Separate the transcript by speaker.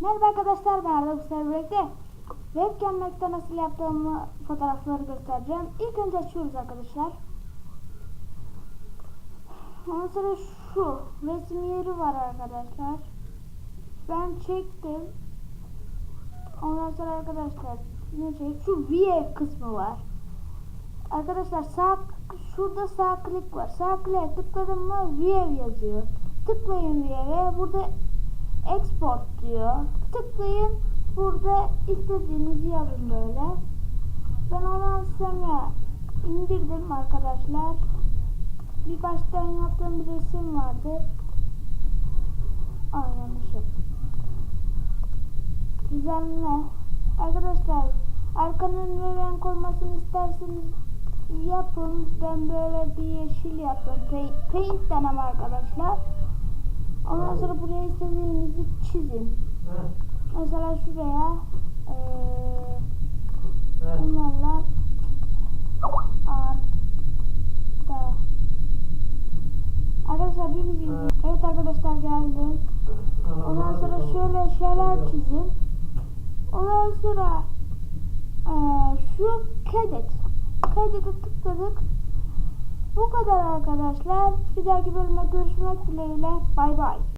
Speaker 1: Merhaba arkadaşlar ben Arda Kusura birlikte Webcam'da nasıl yaptığımı fotoğrafları göstereceğim. İlk önce açıyoruz arkadaşlar. Ondan sonra şu resim yeri var arkadaşlar. Ben çektim. Ondan sonra arkadaşlar ne çek? Şu VA kısmı var. Arkadaşlar sağ şurada sağ klik var. Sağ kliğe tıkladım mı VA yazıyor. Tıklayın VA'ye. Burada export diyor. Tıklayın. Burada istediğinizi yazın böyle. Ben ondan sonra indirdim arkadaşlar. Bir baştan yaptığım bir resim vardı. Aa yanlış yaptım. Düzenle. Arkadaşlar arkanın ne renk olmasını isterseniz yapın. Ben böyle bir yeşil yaptım. Paint, deneme arkadaşlar. Ondan sonra buraya istediğinizi çizin. Mesela şuraya eee bunlarla arda Arkadaşlar bir video Evet arkadaşlar geldim. Ondan sonra şöyle şeyler çizin. Ondan sonra eee, şu kadet. Kadete tıkladık. Bu kadar arkadaşlar. Bir dahaki bölüme görüşmek dileğiyle. Bay bay.